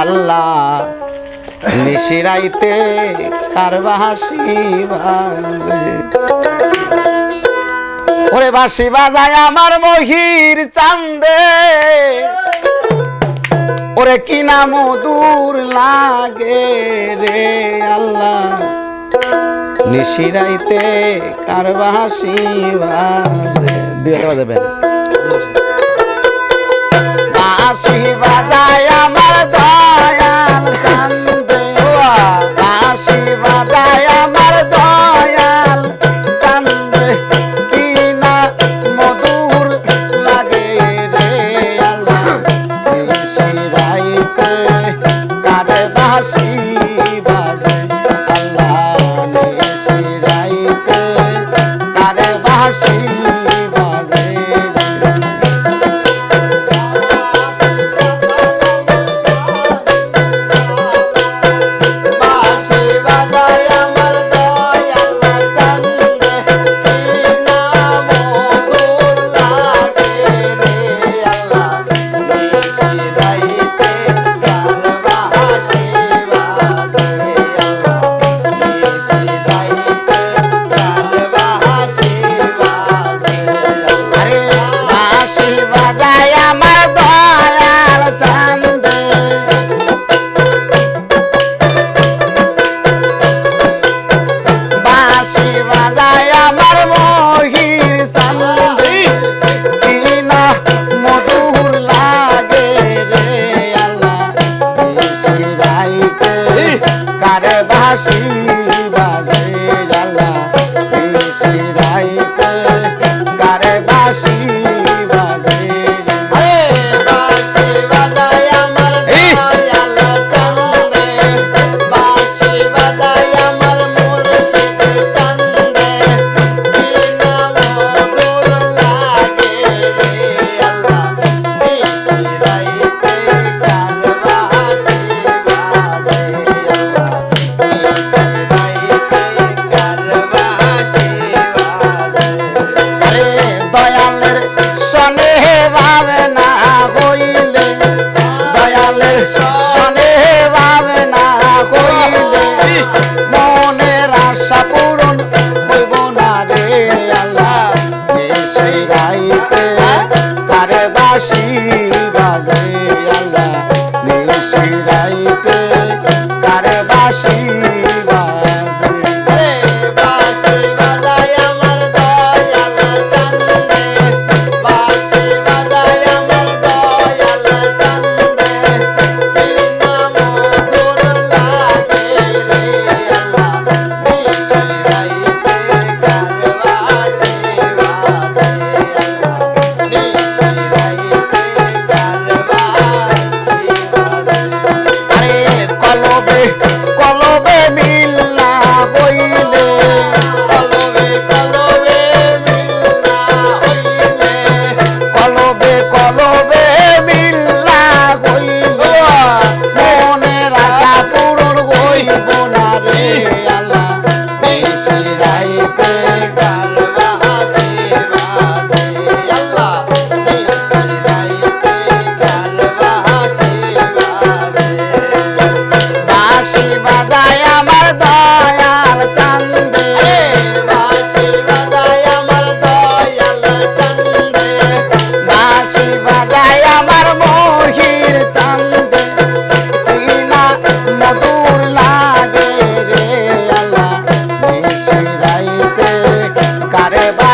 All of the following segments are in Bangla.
আল্লাহ মিশিরাইতে কার বাসি ওরে বাসি বাজায় আমার মহির চান্দে। ওরে কি নাম দূর লাগে রে আল্লাহ? নিশিরাইতে কার বাসি বাজে? দিয়ে দেবেন বাসি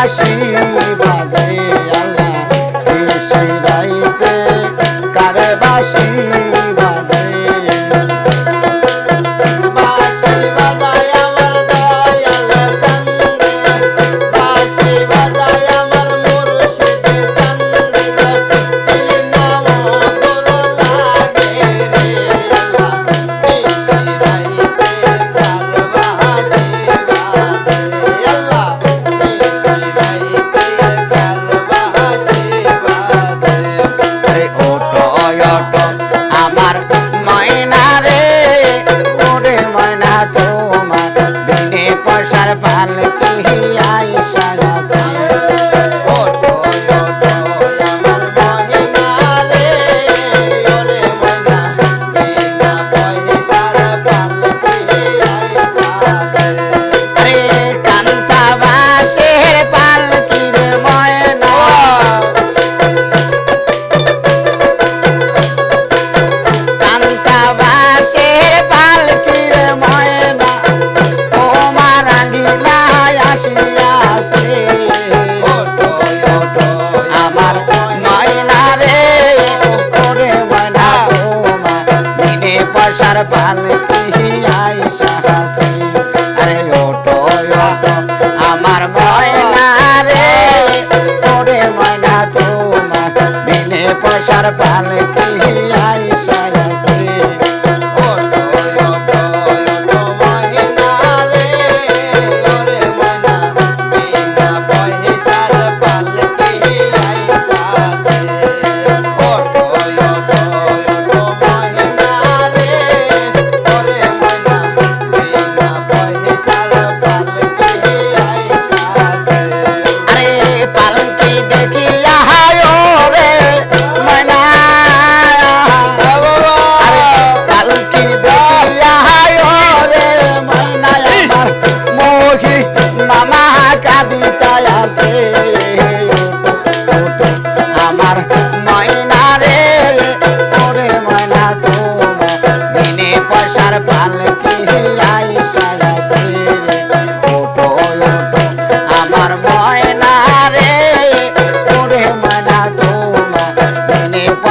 আসিবা বর্ষার পাল কহিয়া ইশারা বর্ষার পালকি আই হাসি আরে ওটো ওটো আমার ময়না রে, ওরে ময়না তোমার বিনে পয়সার পালকি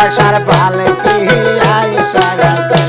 পয়সার পালকি আইসা আছে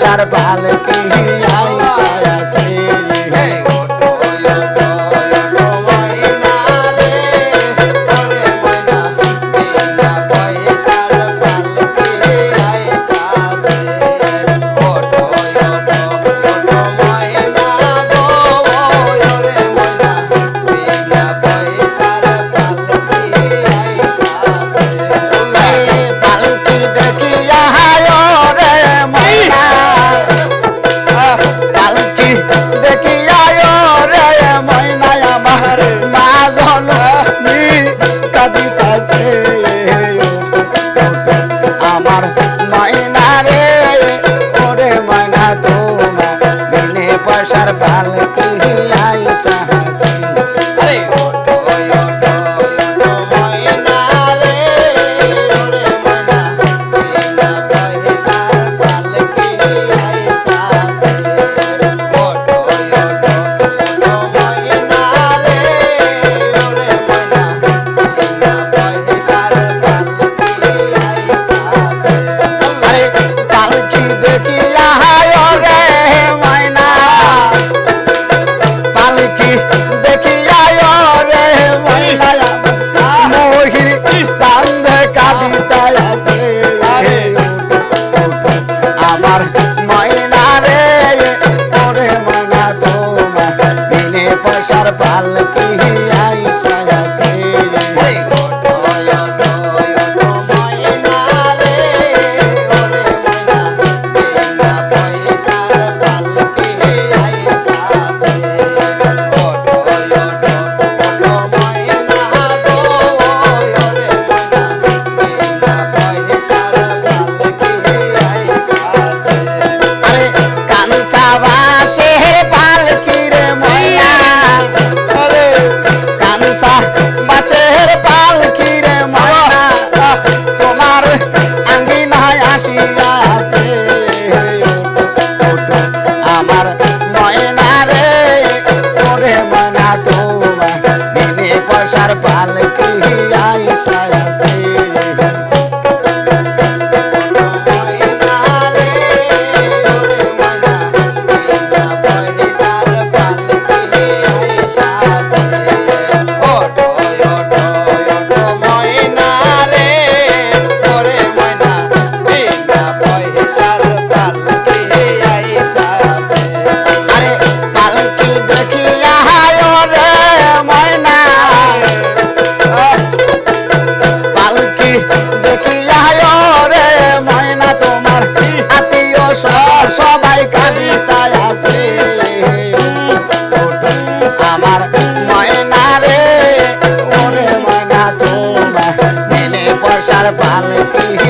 shot of Raleigh আমার ময়না রে ওরে ময়না তোমার বিনে পয়সার পালে পয়সার পালকি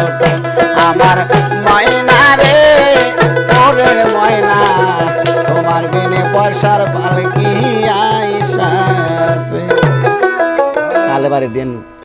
ওটো আমার ময়না রে ময়না তোমার বিনে পয়সার পালকি আইসা আছে দিন।